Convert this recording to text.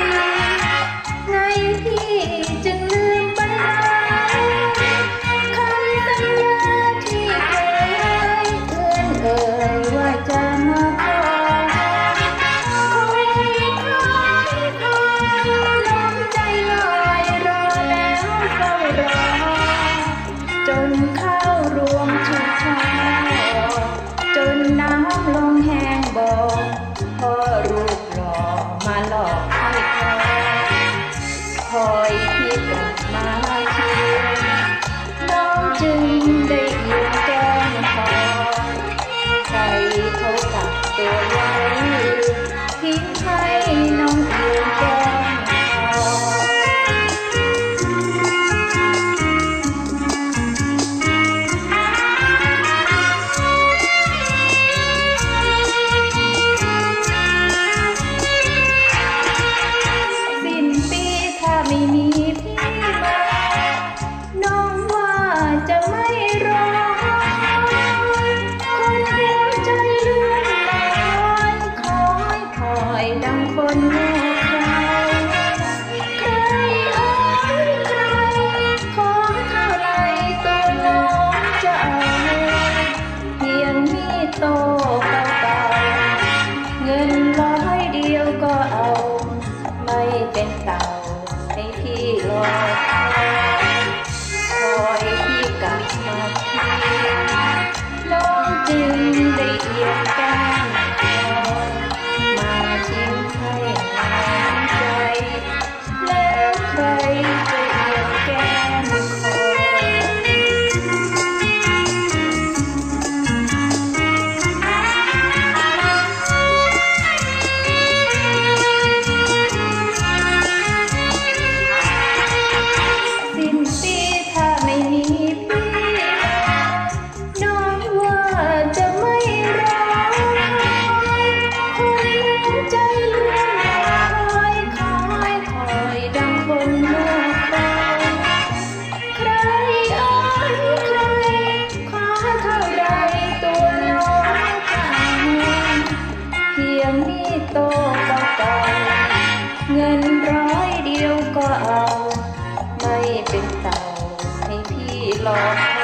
happy. Night 来 Yeah. ไม่เป็นเต่าให้พี่ลอง